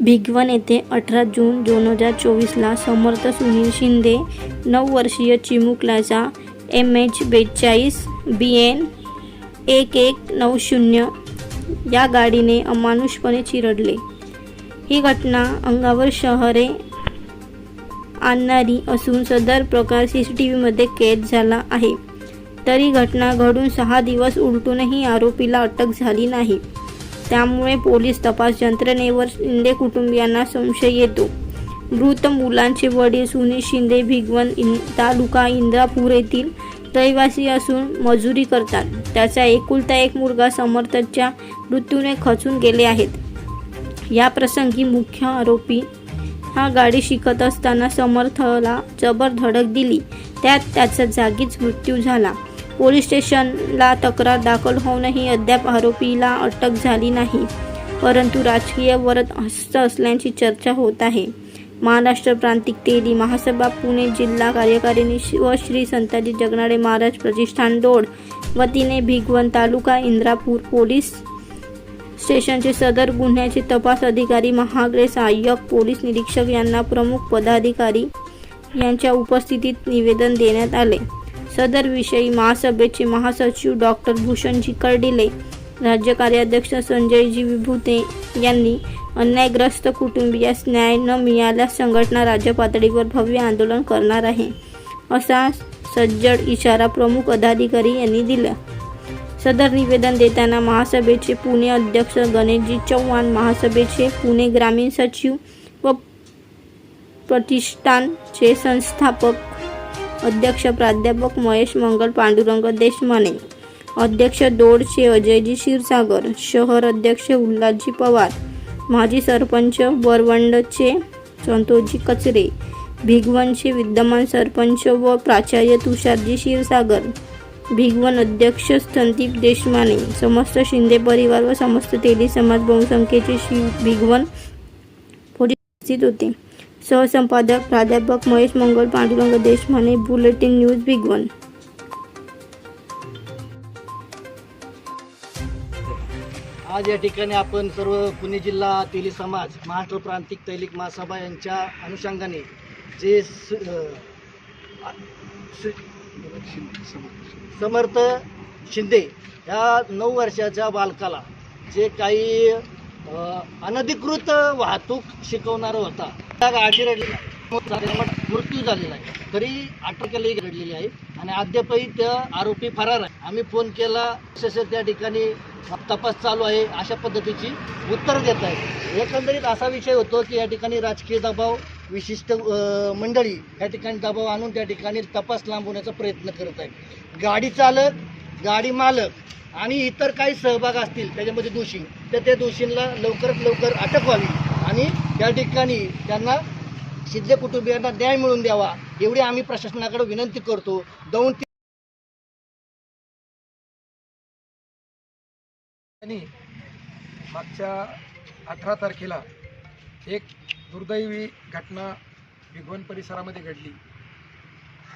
भिगवण येथे अठरा जून दोन हजार चोवीसला समर्थ सुनील शिंदे नऊ वर्षीय चिमुकल्याचा एम एच बेचाळीस बी एन एक एक नऊ शून्य या गाडीने अमानुषपणे चिरडले. ही घटना अंगावर शहरे आणणारी असून सदर प्रकार सी सी टी व्हीमध्ये कैद झाला आहे. तरी घटना घडून सहा दिवस उलटूनही आरोपीला अटक झाली नाही. त्यामुळे पोलीस तपास यंत्रणेवर शिंदे कुटुंबियांना संशय येतो. मृत मुलांचे वडील सुनील शिंदे भिगवण इन तालुका इंद्रापूर येथील रहिवासी असून मजुरी करतात. त्याचा एकुलता एक मुलगा समर्थच्या मृत्यूने खचून गेले आहेत. या प्रसंगी मुख्य आरोपी हा गाडी शिकत असताना समर्थला जबर धडक दिली. त्यात त्याचा जागीच मृत्यू झाला. पोलीस स्टेशनला तक्रार दाखल होऊनही अद्याप आरोपीला अटक झाली नाही. परंतु राजकीय वरद हस्त असल्याची चर्चा होत आहे. महाराष्ट्र प्रांतिक तेली महासभा पुणे जिल्हा कार्यकारिणी व श्री संताजी जगनाडे महाराज प्रतिष्ठान दोड वतीने भिगवण तालुका इंद्रापूर पोलीस स्टेशनचे सदर गुन्ह्याचे तपास अधिकारी महागडे सहाय्यक पोलीस निरीक्षक यांना प्रमुख पदाधिकारी यांच्या उपस्थितीत निवेदन देण्यात आले. सदरविषयी महासभेचे महासचिव डॉक्टर भूषणजी कर्डिले राज्य कार्याध्यक्ष संजयजी विभूते यांनी अन्यायग्रस्त कुटुंबियास न्याय न मिळाल्यास संघटना राज्य पातळीवर भव्य आंदोलन करणार आहे असा सज्जड इशारा प्रमुख पदाधिकारी यांनी दिला. सदर निवेदन देताना महासभेचे पुणे अध्यक्ष गणेशजी चव्हाण महासभेचे पुणे ग्रामीण सचिव व प्रतिष्ठानचे संस्थापक अध्यक्ष प्राध्यापक महेश मंगल पांडुरंग देशमाने अध्यक्ष दोडचे अजयजी क्षीरसागर शहर अध्यक्ष उल्हासजी पवार माजी सरपंच वरवंडचे संतोषजी कचरे भिगवनचे विद्यमान सरपंच व प्राचार्य तुषारजी क्षीरसागर भिगवण अध्यक्ष संदीप देशमाने समस्त शिंदे परिवार व समस्त तेली समाज बहुसंख्येचे शिव भिगवण उपस्थित होते. सहसंपादक प्राध्यापक Mahesh Mangal Pandurang Deshmane bulletin news big one. आज या ठिकाणी आपण सर्व पुणे जिल्हा तेली समाज महाराष्ट्र प्रांतिक तैलिक महासभा यांच्या अनुषंगाने जे समर्थ शिंदे ह्या नऊ वर्षाच्या बालकाला जे काही अनधिकृत वाहतूक शिकवणारा होता. त्या गाडी रडलेला मृत्यू झालेला आहे. तरी अटकेलाही घडलेली आहे. आणि अद्यापही त्या आरोपी फरार आहे. आम्ही फोन केला तसेच त्या ठिकाणी तपास चालू आहे अशा पद्धतीची उत्तर देत आहे एकंदरीत असा विषय होतो की या ठिकाणी राजकीय दबाव विशिष्ट मंडळी या ठिकाणी दबाव आणून त्या ठिकाणी तपास लांबवण्याचा प्रयत्न करत आहे गाडी चालक गाडी मालक आणि इतर काही सहभाग असतील त्याच्यामध्ये दोषी तर त्या दोषींना लवकरात लवकर अटक व्हावी. आणि त्या ठिकाणी त्यांना शिंदे कुटुंबियांना न्याय मिळवून द्यावा एवढी आम्ही प्रशासनाकडे विनंती करतो. दोन आणि मागच्या अठरा तारखेला एक दुर्दैवी घटना भिगवण परिसरामध्ये घडली.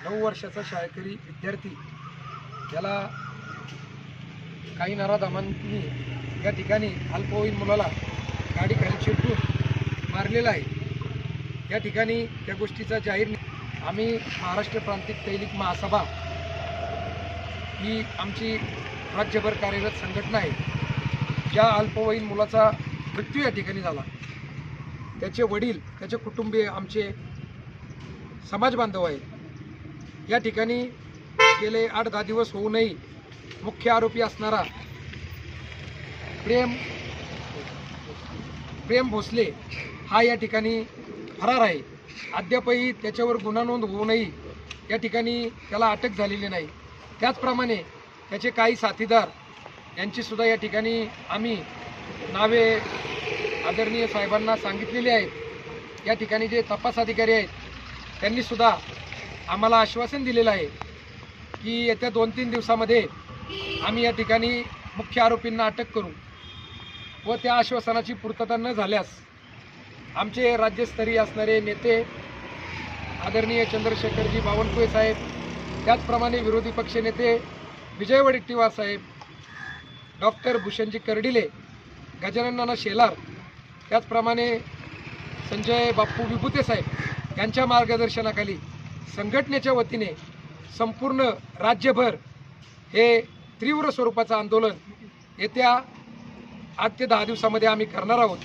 नऊ वर्षाचा शाळकरी विद्यार्थी त्याला काही नराधमांनी या ठिकाणी अल्पवयीन मुलाला गाडी खाली चिरटून मारलेला आहे. या ठिकाणी त्या गोष्टीचा जाहीर आम्ही महाराष्ट्र प्रांतिक तैलिक महासभा ही आमची राज्यभर कार्यरत संघटना आहे. ज्या अल्पवयीन मुलाचा मृत्यू या ठिकाणी झाला. त्याचे वडील त्याचे कुटुंबीय आमचे समाज बांधव आहेत. या ठिकाणी गेले आठ दहा दिवस होऊनही मुख्य आरोपी असणारा प्रेम प्रेम भोसले हा या ठिकाणी फरार आहे. अद्यापही त्याच्यावर गुन्हा नोंद होऊनही या ठिकाणी त्याला अटक झालेली नाही. त्याचप्रमाणे त्याचे काही साथीदार यांचीसुद्धा या ठिकाणी आम्ही नावे आदरणीय साहेबांना सांगितलेली आहेत. या ठिकाणी जे तपास अधिकारी आहेत त्यांनीसुद्धा आम्हाला आश्वासन दिलेलं आहे की येत्या दोन तीन दिवसामध्ये आम्ही या ठिकाणी मुख्य आरोपींना अटक करू व त्या आश्वासनाची पूर्तता न झाल्यास आमचे राज्यस्तरीय असणारे नेते आदरणीय चंद्रशेखरजी बावनकुळे साहेब त्याचप्रमाणे विरोधी पक्षनेते विजय वडेट्टीवार साहेब डॉक्टर भूषणजी कर्डिले गजानन नाना शेलार त्याचप्रमाणे संजय बाप्पू विभूते साहेब यांच्या मार्गदर्शनाखाली संघटनेच्या वतीने संपूर्ण राज्यभर हे तीव्र स्वरूपाचं आंदोलन येत्या आठ ते दहा दिवसामध्ये आम्ही करणार आहोत.